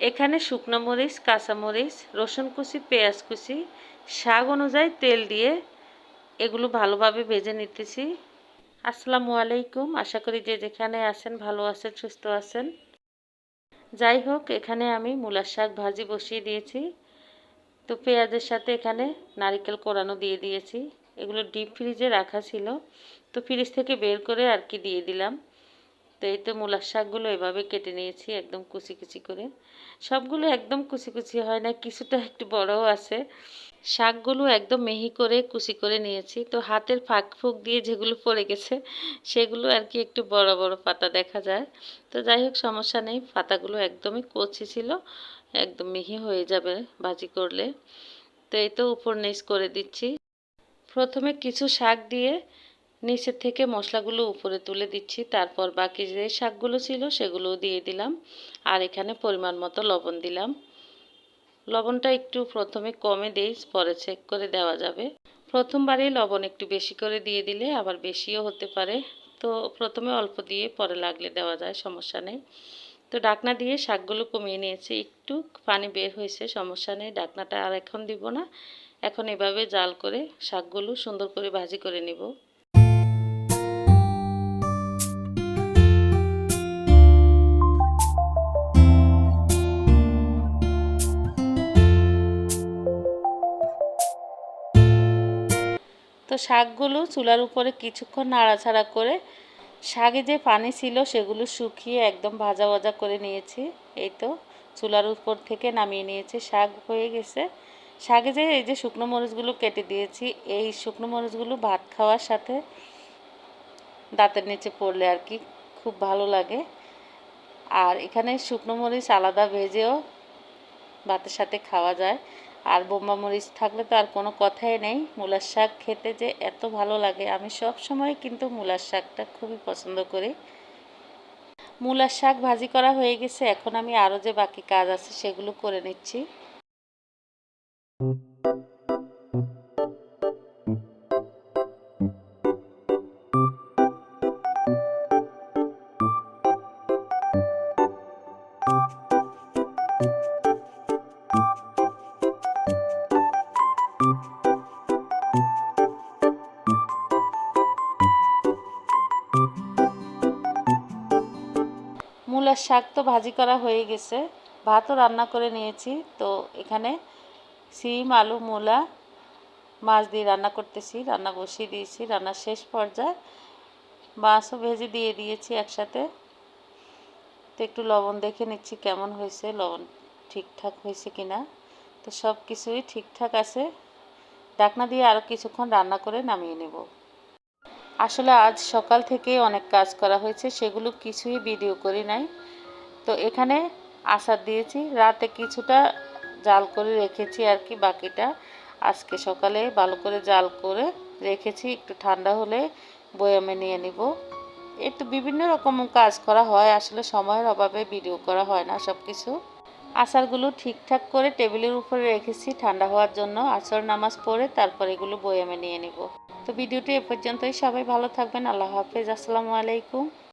এখানে শুকনো মরিচ কাঁচামরিচ রসুন কুচি, পেঁয়াজ কুচি, শাক অনুযায়ী তেল দিয়ে এগুলো ভালোভাবে ভেজে নিতেছি। আসসালামু আলাইকুম। আশা করি যে যেখানে আছেন, ভালো আছেন, সুস্থ আছেন। যাই হোক, এখানে আমি মূলার শাক ভাজি বসিয়ে দিয়েছি। তো পেঁয়াজের সাথে এখানে নারিকেল কোরানো দিয়ে দিয়েছি। এগুলো ডিপ ফ্রিজে রাখা ছিল। তো ফ্রিজ থেকে বের করে আর কি দিয়ে দিলাম। তো এই তো মূলার শাকগুলো এভাবে কেটে নিয়েছি একদম কুচি কুচি করে। সবগুলো একদম কুচি কুচি হয় না, কিছুটা একটু বড়ও আছে। শাকগুলো একদম মিহি করে কুচি করে নিয়েছি। তো হাতের ফাঁক ফুঁক দিয়ে যেগুলো পড়ে গেছে, সেগুলো আর কি একটু বড় বড় পাতা দেখা যায়। তো যাই হোক, সমস্যা নেই, পাতাগুলো একদমই কচি ছিল, একদম মিহি হয়ে যাবে ভাজি করলে। তো এই তো উপর নিচ করে দিচ্ছি। প্রথমে কিছু শাক দিয়ে নিচের থেকে মশলাগুলো উপরে তুলে দিচ্ছি, তারপর বাকি যে শাকগুলো ছিল সেগুলোও দিয়ে দিলাম। আর এখানে পরিমাণ মতো লবণ দিলাম। লবণটা একটু প্রথমে কমে দিই, পরে চেক করে দেওয়া যাবে। প্রথমবারেই লবণ একটু বেশি করে দিয়ে দিলে আবার বেশিও হতে পারে। তো প্রথমে অল্প দিয়ে পরে লাগলে দেওয়া যায়, সমস্যা নেই। তো ডাকনা দিয়ে শাকগুলো কমিয়ে নিয়েছি, একটু পানি বের হয়েছে, সমস্যা নেই, ডাকনাটা আর এখন দিব না। এখন এভাবে জাল করে শাকগুলো সুন্দর করে ভাজি করে নিব। তো শাকগুলো চুলার উপরে কিছুক্ষণ নাড়াছাড়া করে শাকে যে পানি ছিল সেগুলো শুকিয়ে একদম ভাজা ভাজা করে নিয়েছি। এই তো চুলার উপর থেকে নামিয়ে নিয়েছি। শাক হয়ে গেছে। শাকে যে এই যে শুকনো মরিচগুলো কেটে দিয়েছি, এই শুকনো মরিচগুলো ভাত খাওয়ার সাথে দাঁতের নিচে পড়লে আর কি খুব ভালো লাগে। আর এখানে শুকনো মরিচ আলাদা ভেজেও ভাতের সাথে খাওয়া যায়। আর বোম্বা মরিচ থাকলে তো আর কোনো কথাই নেই। মূলার শাক খেতে যে এত ভালো লাগে, আমি সব সময় কিন্তু মূলার শাকটা খুবই পছন্দ করি। মূলার শাক ভাজি করা হয়ে গেছে, এখন আমি আরও যে বাকি কাজ আছে সেগুলো করে নিচ্ছি। মূলার শাক তো ভাজি করা হয়ে গেছে। ভাতও রান্না করে নিয়েছি। তো এখানে সিম, আলু, মূলা, মাছ দিয়ে রান্না করতেছি। রান্না বসিয়ে দিয়েছি। রান্নার শেষ পর্যায়ে মাছও ভেজে দিয়ে দিয়েছি একসাথে। তো একটু লবণ দেখে নিচ্ছি কেমন হয়েছে। লবণ ঠিকঠাক হয়েছে কি না তো সব কিছুই ঠিকঠাক আছে। ডাকনা দিয়ে আরও কিছুক্ষণ রান্না করে নামিয়ে নেব। আসলে আজ সকাল থেকে অনেক কাজ করা হয়েছে, সেগুলো কিছুই ভিডিও করি নাই। তো এখানে আচার দিয়েছি, রাতে কিছুটা জাল করে রেখেছি আর কি বাকিটা। আজকে সকালে ভালো করে জাল করে রেখেছি, একটু ঠান্ডা হলে বয়ামে নিয়ে নিব। একটু বিভিন্ন রকম কাজ করা হয়, আসলে সময়ের অভাবে ভিডিও করা হয় না সব কিছু আচারগুলো ঠিকঠাক করে টেবিলের উপরে রেখেছি, ঠান্ডা হওয়ার জন্য আচার নামাজ পড়ে তারপর এগুলো বয়ামে নিয়ে নেব। তো ভিডিওটি এ পর্যন্তই। সবাই ভালো থাকবেন। আল্লাহ হাফেজ। আসসালামু আলাইকুম।